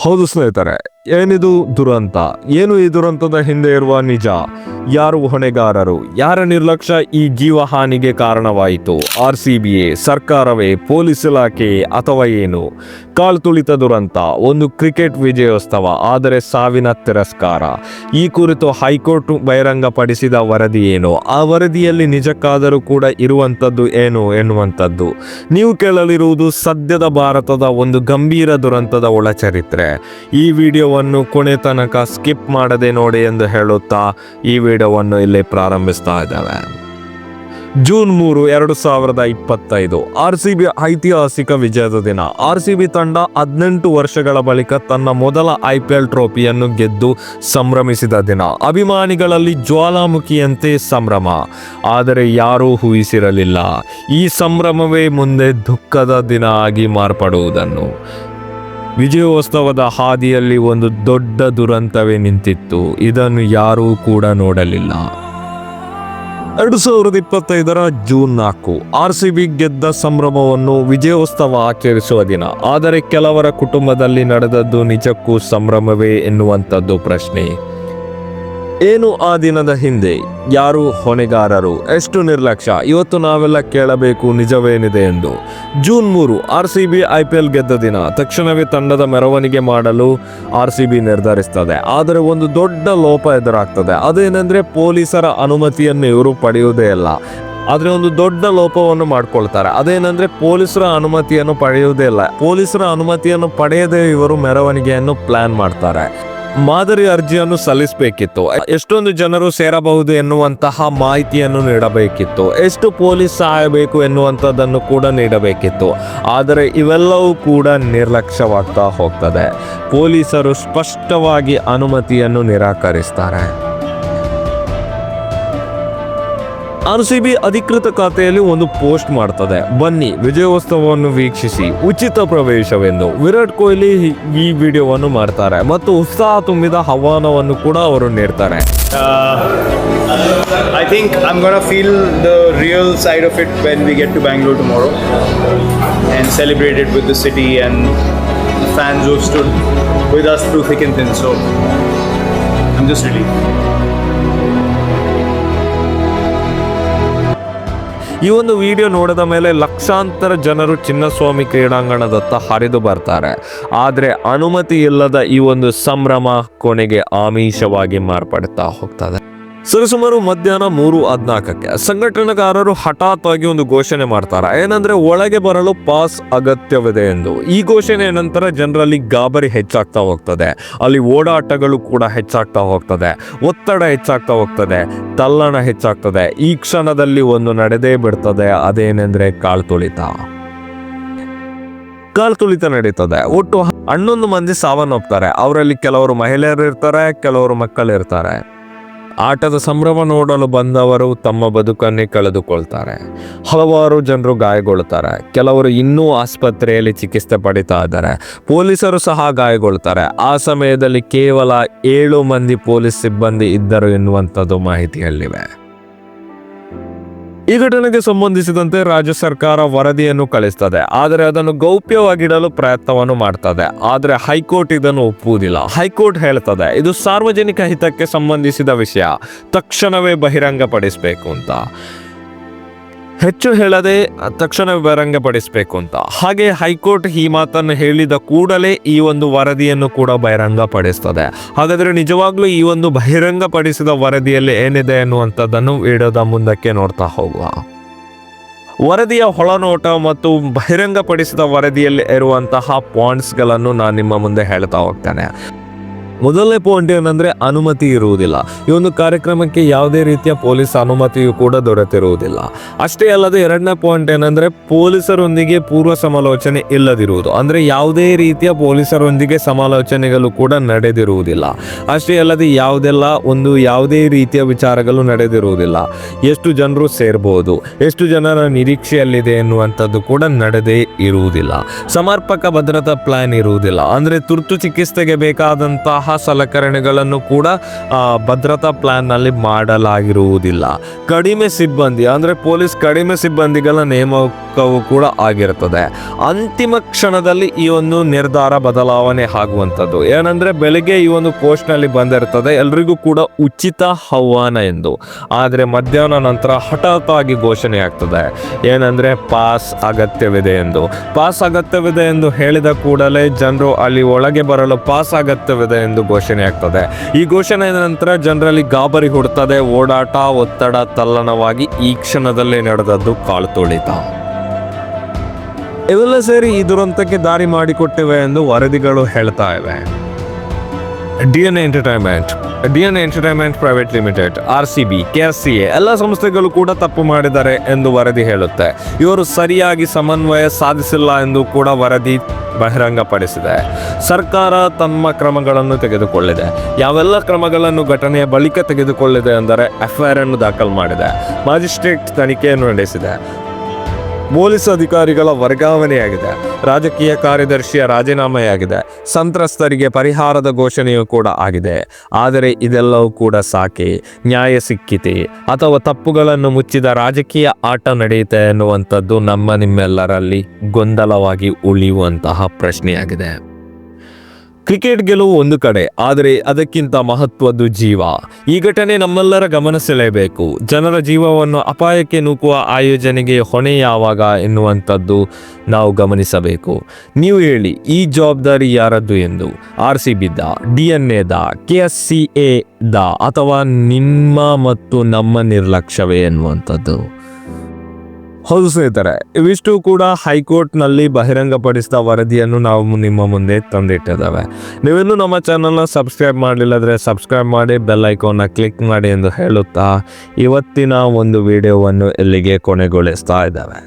ಹೌದು ಸ್ನೇಹಿತರೆ ಏನಿದು ದುರಂತ? ಏನು ಈ ದುರಂತದ ಹಿಂದೆ ಇರುವ ನಿಜ? ಯಾರು ಹೊಣೆಗಾರರು? ಯಾರ ನಿರ್ಲಕ್ಷ್ಯ ಈ ಜೀವ ಹಾನಿಗೆ ಕಾರಣವಾಯಿತು? ಆರ್ ಸಿ ಬಿ ಎ ಸರ್ಕಾರವೇ, ಪೊಲೀಸ್ ಇಲಾಖೆ ಅಥವಾ ಏನು? ಕಾಲ್ತುಳಿತ ದುರಂತ, ಒಂದು ಕ್ರಿಕೆಟ್ ವಿಜಯೋತ್ಸವ, ಆದರೆ ಸಾವಿನ ತಿರಸ್ಕಾರ. ಈ ಕುರಿತು ಹೈಕೋರ್ಟ್ ಬಹಿರಂಗಪಡಿಸಿದ ವರದಿ ಏನು? ಆ ವರದಿಯಲ್ಲಿ ನಿಜಕ್ಕಾದರೂ ಕೂಡ ಇರುವಂಥದ್ದು ಏನು ಎನ್ನುವಂಥದ್ದು? ನೀವು ಕೇಳಲಿರುವುದು ಸದ್ಯದ ಭಾರತದ ಒಂದು ಗಂಭೀರ ದುರಂತದ ಒಳಚರಿತ್ರೆ. ಈ ವಿಡಿಯೋವನ್ನು ಕೊನೆ ತನಕ ಸ್ಕಿಪ್ ಮಾಡದೆ ನೋಡಿ ಎಂದು ಹೇಳುತ್ತಾ ಈ ವಿಡಿಯೋವನ್ನು ಇಲ್ಲಿ ಪ್ರಾರಂಭಿಸ್ತಾ ಇದ್ದೇವೆ. ಜೂನ್ ಮೂರು, ಎರಡು ಸಾವಿರದ ಇಪ್ಪತ್ತೈದು, ಆರ್ ಸಿ ಬಿ ಐತಿಹಾಸಿಕ ವಿಜಯದ ದಿನ. ಆರ್ ಸಿ ಬಿ ತಂಡ ಹದಿನೆಂಟು ವರ್ಷಗಳ ಬಳಿಕ ತನ್ನ ಮೊದಲ ಐ ಪಿ ಎಲ್ ಟ್ರೋಫಿಯನ್ನು ಗೆದ್ದು ಸಂಭ್ರಮಿಸಿದ ದಿನ. ಅಭಿಮಾನಿಗಳಲ್ಲಿ ಜ್ವಾಲಾಮುಖಿಯಂತೆ ಸಂಭ್ರಮ. ಆದರೆ ಯಾರೂ ಊಹಿಸಿರಲಿಲ್ಲ. ಈ ಸಂಭ್ರಮವೇ ಮುಂದೆ ದುಃಖದ ದಿನ ಆಗಿ ಮಾರ್ಪಡುವುದನ್ನು. ವಿಜಯೋತ್ಸವದ ಹಾದಿಯಲ್ಲಿ ಒಂದು ದೊಡ್ಡ ದುರಂತವೇ ನಿಂತಿತ್ತು. ಇದನ್ನು ಯಾರೂ ಕೂಡ ನೋಡಲಿಲ್ಲ. ಎರಡು ಸಾವಿರದ ಇಪ್ಪತ್ತೈದರ ಜೂನ್ ನಾಲ್ಕು ಆರ್ ಸಿ ಬಿ ಗೆದ್ದ ಸಂಭ್ರಮವನ್ನು ವಿಜಯೋತ್ಸವ ಆಚರಿಸುವ ದಿನ. ಆದರೆ ಕೆಲವರ ಕುಟುಂಬದಲ್ಲಿ ನಡೆದದ್ದು ನಿಜಕ್ಕೂ ಸಂಭ್ರಮವೇ ಎನ್ನುವಂಥದ್ದು ಪ್ರಶ್ನೆ. ಏನು ಆ ದಿನದ ಹಿಂದೆ? ಯಾರು ಹೊಣೆಗಾರರು? ಎಷ್ಟು ನಿರ್ಲಕ್ಷ್ಯ. ಇವತ್ತು ನಾವೆಲ್ಲ ಕೇಳಬೇಕು ನಿಜವೇನಿದೆ ಎಂದು. ಜೂನ್ ಮೂರು, R C B I P L ಗೆದ್ದ ದಿನ. ತಕ್ಷಣವೇ ತಂಡದ ಮೆರವಣಿಗೆ ಮಾಡಲು ಆರ್ ಸಿ ಬಿ ನಿರ್ಧರಿಸ್ತದೆ. ಆದರೆ ಒಂದು ದೊಡ್ಡ ಲೋಪ ಎದುರಾಗ್ತದೆ. ಅದೇನೆಂದ್ರೆ ಪೊಲೀಸರ ಅನುಮತಿಯನ್ನು ಇವರು ಪಡೆಯುವುದೇ ಇಲ್ಲ ಆದರೆ ಒಂದು ದೊಡ್ಡ ಲೋಪವನ್ನು ಮಾಡ್ಕೊಳ್ತಾರೆ. ಅದೇನೆಂದರೆ ಪೊಲೀಸರ ಅನುಮತಿಯನ್ನು ಪಡೆಯುವುದೇ ಇಲ್ಲ ಪೊಲೀಸರ ಅನುಮತಿಯನ್ನು ಪಡೆಯದೆ ಇವರು ಮೆರವಣಿಗೆಯನ್ನು ಪ್ಲಾನ್ ಮಾಡ್ತಾರೆ. ಮಾದರಿ ಅರ್ಜಿಯನ್ನು ಸಲ್ಲಿಸಬೇಕಿತ್ತು. ಎಷ್ಟೊಂದು ಜನರು ಸೇರಬಹುದು ಎನ್ನುವಂತಹ ಮಾಹಿತಿಯನ್ನು ನೀಡಬೇಕಿತ್ತು. ಎಷ್ಟು ಪೊಲೀಸ್ ಸಹಾಯ ಬೇಕು ಎನ್ನುವಂಥದ್ದನ್ನು ಕೂಡ ನೀಡಬೇಕಿತ್ತು. ಆದರೆ ಇವೆಲ್ಲವೂ ಕೂಡ ನಿರ್ಲಕ್ಷ್ಯವಾಗ್ತಾ ಹೋಗ್ತದೆ. ಪೊಲೀಸರು ಸ್ಪಷ್ಟವಾಗಿ ಅನುಮತಿಯನ್ನು ನಿರಾಕರಿಸ್ತಾರೆ. ಆರ್ ಸಿ ಬಿ ಅಧಿಕೃತ ಖಾತೆಯಲ್ಲಿ ಒಂದು ಪೋಸ್ಟ್ ಮಾಡ್ತದೆ. ಬನ್ನಿ, ವಿಜಯೋತ್ಸವವನ್ನು ವೀಕ್ಷಿಸಿ, ಉಚಿತ ಪ್ರವೇಶವೆಂದು. ವಿರಾಟ್ ಕೊಹ್ಲಿ ಈ ವಿಡಿಯೋವನ್ನು ಮಾಡ್ತಾರೆ ಮತ್ತು ಉತ್ಸಾಹ ತುಂಬಿದ ಹವಾನವನ್ನು ಕೂಡ ಅವರು ನೀಡ್ತಾರೆ. I think I am gonna feel the real side of it when we get to Bangalore tomorrow and celebrated with the city and fan to with us to fix in thin so I'm just ready ಈ ಒಂದು video ನೋಡಿದ ಮೇಲೆ ಲಕ್ಷಾಂತರ ಜನರು ಚಿನ್ನಸ್ವಾಮಿ ಕ್ರೀಡಾಂಗಣದತ್ತ ಹರಿದು ಬರ್ತಾರೆ. ಆದರೆ ಅನುಮತಿ ಇಲ್ಲದ ಈ ಒಂದು ಸಂಭ್ರಮ ಕೊನೆಗೆ ಆಮಿಷವಾಗಿ ಮಾರ್ಪಡ್ತಾ ಹೋಗ್ತದೆ. ಸರಿಸುಮಾರು ಮಧ್ಯಾಹ್ನ ಮೂರು ಹದಿನಾಲ್ಕಕ್ಕೆ ಸಂಘಟನೆಗಾರರು ಹಠಾತ್ ಆಗಿ ಒಂದು ಘೋಷಣೆ ಮಾಡ್ತಾರೆ. ಏನಂದ್ರೆ ಒಳಗೆ ಬರಲು ಪಾಸ್ ಅಗತ್ಯವಿದೆ ಎಂದು. ಈ ಘೋಷಣೆ ನಂತರ ಜನರಲ್ಲಿ ಗಾಬರಿ ಹೆಚ್ಚಾಗ್ತಾ ಹೋಗ್ತದೆ. ಅಲ್ಲಿ ಓಡಾಟಗಳು ಕೂಡ ಹೆಚ್ಚಾಗ್ತಾ ಹೋಗ್ತದೆ. ಒತ್ತಡ ಹೆಚ್ಚಾಗ್ತಾ ಹೋಗ್ತದೆ. ತಲ್ಲಣ ಹೆಚ್ಚಾಗ್ತದೆ. ಈ ಕ್ಷಣದಲ್ಲಿ ಒಂದು ನಡೆದೇ ಬಿಡ್ತದೆ. ಅದೇನೆಂದ್ರೆ ಕಾಳ್ತುಳಿತ ಕಾಲ್ತುಳಿತ ನಡೀತದೆ. ಒಟ್ಟು ಹನ್ನೊಂದು ಮಂದಿ ಸಾವನ್ನಪ್ತಾರೆ. ಅವರಲ್ಲಿ ಕೆಲವರು ಮಹಿಳೆಯರು ಇರ್ತಾರೆ, ಕೆಲವರು ಮಕ್ಕಳಿರ್ತಾರೆ. ಆಟದ ಸಂಭ್ರಮ ನೋಡಲು ಬಂದವರು ತಮ್ಮ ಬದುಕನ್ನೇ ಕಳೆದುಕೊಳ್ತಾರೆ. ಹಲವಾರು ಜನರು ಗಾಯಗೊಳ್ತಾರೆ ಕೆಲವರು ಇನ್ನೂ ಆಸ್ಪತ್ರೆಯಲ್ಲಿ ಚಿಕಿತ್ಸೆ ಪಡಿತಾ ಇದ್ದಾರೆ. ಪೊಲೀಸರು ಸಹ ಗಾಯಗೊಳ್ತಾರೆ ಆ ಸಮಯದಲ್ಲಿ ಕೇವಲ ಏಳು ಮಂದಿ ಪೊಲೀಸ್ ಸಿಬ್ಬಂದಿ ಇದ್ದರು ಎನ್ನುವಂಥದ್ದು ಮಾಹಿತಿಯಲ್ಲಿವೆ. ಈ ಘಟನೆಗೆ ಸಂಬಂಧಿಸಿದಂತೆ ರಾಜ್ಯ ಸರ್ಕಾರ ವರದಿಯನ್ನು ಕಳಿಸ್ತದೆ. ಆದರೆ ಅದನ್ನು ಗೌಪ್ಯವಾಗಿಡಲು ಪ್ರಯತ್ನವನ್ನು ಮಾಡ್ತದೆ. ಆದರೆ ಹೈಕೋರ್ಟ್ ಇದನ್ನು ಒಪ್ಪುವುದಿಲ್ಲ. ಹೈಕೋರ್ಟ್ ಹೇಳ್ತದೆ, ಇದು ಸಾರ್ವಜನಿಕ ಹಿತಕ್ಕೆ ಸಂಬಂಧಿಸಿದ ವಿಷಯ. ತಕ್ಷಣವೇ ಬಹಿರಂಗಪಡಿಸಬೇಕು ಅಂತ. ಹೆಚ್ಚು ಹೇಳದೆ ತಕ್ಷಣ ಬಹಿರಂಗಪಡಿಸಬೇಕು ಅಂತ. ಹಾಗೆ ಹೈಕೋರ್ಟ್ ಈ ಮಾತನ್ನು ಹೇಳಿದ ಕೂಡಲೇ ಈ ಒಂದು ವರದಿಯನ್ನು ಕೂಡ ಬಹಿರಂಗಪಡಿಸ್ತದೆ. ಹಾಗಾದ್ರೆ ನಿಜವಾಗ್ಲೂ ಈ ಒಂದು ಬಹಿರಂಗಪಡಿಸಿದ ವರದಿಯಲ್ಲಿ ಏನಿದೆ ಅನ್ನುವಂಥದ್ದನ್ನು ವಿಡಿಯೋದ ಮುಂದಕ್ಕೆ ನೋಡ್ತಾ ಹೋಗುವ. ವರದಿಯ ಒಳನೋಟ ಮತ್ತು ಬಹಿರಂಗಪಡಿಸಿದ ವರದಿಯಲ್ಲಿ ಇರುವಂತಹ ಪಾಯಿಂಟ್ಸ್ಗಳನ್ನು ನಾನು ನಿಮ್ಮ ಮುಂದೆ ಹೇಳ್ತಾ ಹೋಗ್ತೇನೆ. ಮೊದಲನೇ ಪಾಯಿಂಟ್ ಏನಂದ್ರೆ ಅನುಮತಿ ಇರುವುದಿಲ್ಲ. ಈ ಒಂದು ಕಾರ್ಯಕ್ರಮಕ್ಕೆ ಯಾವುದೇ ರೀತಿಯ ಪೊಲೀಸ್ ಅನುಮತಿಯು ಕೂಡ ದೊರೆತಿರುವುದಿಲ್ಲ. ಅಷ್ಟೇ ಅಲ್ಲದೆ ಎರಡನೇ ಪಾಯಿಂಟ್ ಏನಂದ್ರೆ ಪೊಲೀಸರೊಂದಿಗೆ ಪೂರ್ವ ಸಮಾಲೋಚನೆ ಇಲ್ಲದಿರುವುದು. ಅಂದ್ರೆ ಯಾವುದೇ ರೀತಿಯ ಪೊಲೀಸರೊಂದಿಗೆ ಸಮಾಲೋಚನೆಗಳು ಕೂಡ ನಡೆದಿರುವುದಿಲ್ಲ. ಅಷ್ಟೇ ಅಲ್ಲದೆ ಯಾವುದೆಲ್ಲ ಒಂದು ಯಾವುದೇ ರೀತಿಯ ವಿಚಾರಗಳು ನಡೆದಿರುವುದಿಲ್ಲ. ಎಷ್ಟು ಜನರು ಸೇರ್ಬೋದು, ಎಷ್ಟು ಜನರ ನಿರೀಕ್ಷೆಯಲ್ಲಿದೆ ಎನ್ನುವಂಥದ್ದು ಕೂಡ ನಡೆದೇ ಇರುವುದಿಲ್ಲ. ಸಮರ್ಪಕ ಭದ್ರತಾ ಪ್ಲಾನ್ ಇರುವುದಿಲ್ಲ. ಅಂದ್ರೆ ತುರ್ತು ಚಿಕಿತ್ಸೆಗೆ ಬೇಕಾದಂತಹ ಸಲಕರಣೆಗಳನ್ನು ಕೂಡ ಭದ್ರತಾ ಪ್ಲಾನ್ನಲ್ಲಿ ಮಾಡಲಾಗಿರುವುದಿಲ್ಲ. ಕಡಿಮೆ ಸಿಬ್ಬಂದಿ, ಅಂದರೆ ಪೊಲೀಸ್ ಕಡಿಮೆ ಸಿಬ್ಬಂದಿಗಳ ನೇಮಕವು ಕೂಡ ಆಗಿರುತ್ತದೆ. ಅಂತಿಮ ಕ್ಷಣದಲ್ಲಿ ಈ ಒಂದು ನಿರ್ಧಾರ ಬದಲಾವಣೆ ಆಗುವಂಥದ್ದು. ಏನಂದ್ರೆ, ಬೆಳಿಗ್ಗೆ ಈ ಒಂದು ಪೋಸ್ಟ್ನಲ್ಲಿ ಬಂದಿರುತ್ತದೆ, ಎಲ್ರಿಗೂ ಕೂಡ ಉಚಿತ ಆಹ್ವಾನ ಎಂದು. ಆದರೆ ಮಧ್ಯಾಹ್ನ ನಂತರ ಹಠಾತ್ ಘೋಷಣೆ ಆಗ್ತದೆ. ಏನಂದ್ರೆ, ಪಾಸ್ ಅಗತ್ಯವಿದೆ ಎಂದು. ಪಾಸ್ ಅಗತ್ಯವಿದೆ ಎಂದು ಹೇಳಿದ ಕೂಡಲೇ ಜನರು ಅಲ್ಲಿ ಒಳಗೆ ಬರಲು ಪಾಸ್ ಅಗತ್ಯವಿದೆ ಎಂದು ಘೋಷಣೆ ಆಗ್ತದೆ. ಈ ಘೋಷಣೆ ನಂತರ ಜನರಲ್ಲಿ ಗಾಬರಿ ಹುಡ್ತದೆ, ಓಡಾಟ, ಒತ್ತಡ ತಲ್ಲಣವಾಗಿ ಈ ಕ್ಷಣದಲ್ಲೇ ನಡೆದದ್ದು ಕಾಳು ತುಳಿತ ಇವೆಲ್ಲ ಸೇರಿ ಈ ದುರಂತಕ್ಕೆ ದಾರಿ ಮಾಡಿಕೊಟ್ಟಿವೆ ಎಂದು ವರದಿಗಳು ಹೇಳ್ತಾ ಇವೆ. D N entertainment D N entertainment private limited R C B K R C A ಎಲ್ಲ ಸಂಸ್ಥೆಗಳು ಕೂಡ ತಪ್ಪು ಮಾಡಿದ್ದಾರೆ ಎಂದು ವರದಿ ಹೇಳುತ್ತೆ. ಇವರು ಸರಿಯಾಗಿ ಸಮನ್ವಯ ಸಾಧಿಸಿಲ್ಲ ಎಂದು ಕೂಡ ವರದಿ ಬಹಿರಂಗಪಡಿಸಿದೆ. ಸರ್ಕಾರ ತಮ್ಮ ಕ್ರಮಗಳನ್ನು ತೆಗೆದುಕೊಳ್ಳಿದೆ. ಯಾವೆಲ್ಲ ಕ್ರಮಗಳನ್ನು ಘಟನೆಯ ಬಳಿಕ ತೆಗೆದುಕೊಳ್ಳಿದೆ ಅಂದರೆ ಎಫ್ಐಆರ್ ಅನ್ನು ದಾಖಲು ಮಾಡಿದೆ. ಮ್ಯಾಜಿಸ್ಟ್ರೇಟ್ ತನಿಖೆಯನ್ನು ನಡೆಸಿದೆ. ಪೊಲೀಸ್ ಅಧಿಕಾರಿಗಳ ವರ್ಗಾವಣೆಯಾಗಿದೆ. ರಾಜಕೀಯ ಕಾರ್ಯದರ್ಶಿಯ ರಾಜೀನಾಮೆಯಾಗಿದೆ. ಸಂತ್ರಸ್ತರಿಗೆ ಪರಿಹಾರದ ಘೋಷಣೆಯೂ ಕೂಡ ಆಗಿದೆ. ಆದರೆ ಇದೆಲ್ಲವೂ ಕೂಡ ಸಾಕೆ. ನ್ಯಾಯ ಸಿಕ್ಕಿತೆ. ಅಥವಾ ತಪ್ಪುಗಳನ್ನು ಮುಚ್ಚಿದ ರಾಜಕೀಯ ಆಟ ನಡೆಯುತ್ತೆ ಎನ್ನುವಂಥದ್ದು ನಮ್ಮ ನಿಮ್ಮೆಲ್ಲರಲ್ಲಿ ಗೊಂದಲವಾಗಿ ಉಳಿಯುವಂತಹ ಪ್ರಶ್ನೆಯಾಗಿದೆ. ಕ್ರಿಕೆಟ್ ಗೆಲುವು ಒಂದು ಕಡೆ, ಆದರೆ ಅದಕ್ಕಿಂತ ಮಹತ್ವದ್ದು ಜೀವ. ಈ ಘಟನೆ ನಮ್ಮೆಲ್ಲರ ಗಮನ ಸೆಳೆಯಬೇಕು. ಜನರ ಜೀವವನ್ನು ಅಪಾಯಕ್ಕೆ ನೂಕುವ ಆಯೋಜನೆಗೆ ಹೊಣೆ ಯಾವಾಗ ಎನ್ನುವಂಥದ್ದು ನಾವು ಗಮನಿಸಬೇಕು. ನೀವು ಹೇಳಿ, ಈ ಜವಾಬ್ದಾರಿ ಯಾರದ್ದು ಎಂದು? ಆರ್ ಸಿ ಬಿದ್ದ ಡಿ ಎನ್ ದಾ, K S C A the, ಅಥವಾ ನಿಮ್ಮ ಮತ್ತು ನಮ್ಮ ನಿರ್ಲಕ್ಷ್ಯವೇ ಎನ್ನುವಂಥದ್ದು? ಹೌದು ಸ್ನೇಹಿತರೆ, ಇವಿಷ್ಟು ಕೂಡ ಹೈಕೋರ್ಟ್ನಲ್ಲಿ ಬಹಿರಂಗಪಡಿಸಿದ ವರದಿಯನ್ನು ನಾವು ನಿಮ್ಮ ಮುಂದೆ ತಂದಿಟ್ಟಿದ್ದಾವೆ. ನೀವಿನ್ನೂ ನಮ್ಮ ಚಾನಲ್ನ ಸಬ್ಸ್ಕ್ರೈಬ್ ಮಾಡಲಿಲ್ಲದ್ರೆ ಸಬ್ಸ್ಕ್ರೈಬ್ ಮಾಡಿ, ಬೆಲ್ ಐಕೋನ್ನ ಕ್ಲಿಕ್ ಮಾಡಿ ಎಂದು ಹೇಳುತ್ತಾ, ಇವತ್ತಿನ ಒಂದು ವಿಡಿಯೋವನ್ನು ಇಲ್ಲಿಗೆ ಕೊನೆಗೊಳಿಸ್ತಾ ಇದ್ದಾವೆ.